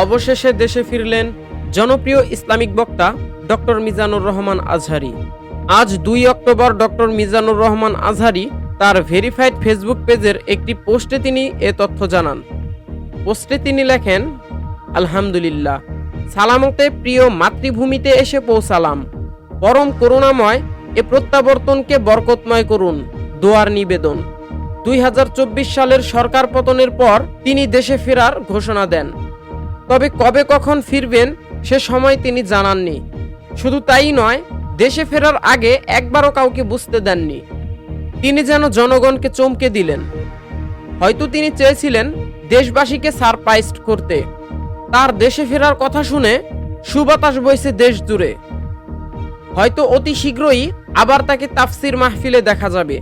অবশেষে দেশে ফিরলেন জনপ্রিয় ইসলামিক বক্তা ডক্টর মিজানুর রহমান আজহারি। আজ দুই অক্টোবর ডক্টর মিজানুর রহমান আজহারি তার ভেরিফাইড ফেসবুক পেজের একটি পোস্টে তিনি এ তথ্য জানান। পোস্টে তিনি লেখেন, আলহামদুলিল্লাহ, সালামতে প্রিয় মাতৃভূমিতে এসে পৌঁছালাম। পরম করুণাময় এ প্রত্যাবর্তনকে বরকতময় করুন, দোয়ার নিবেদন। দুই হাজার চব্বিশ সালের সরকার পতনের পর তিনি দেশে ফেরার ঘোষণা দেন। তবে কবে কখন ফিরবেন সে সময় তিনি জানাননি। শুধু তাই নয়, দেশে ফেরার আগে একবারও কাউকে বুঝতে দেননি। তিনি যেন জনগণকে চমকে দিলেন। হয়তো তিনি চেয়েছিলেন দেশবাসীকে সারপ্রাইজ করতে। তার দেশে ফেরার কথা শুনে সুবাতাস বইছে দেশ জুড়ে। হয়তো অতি শীঘ্রই আবার তাকে তাফসির মাহফিলে দেখা যাবে।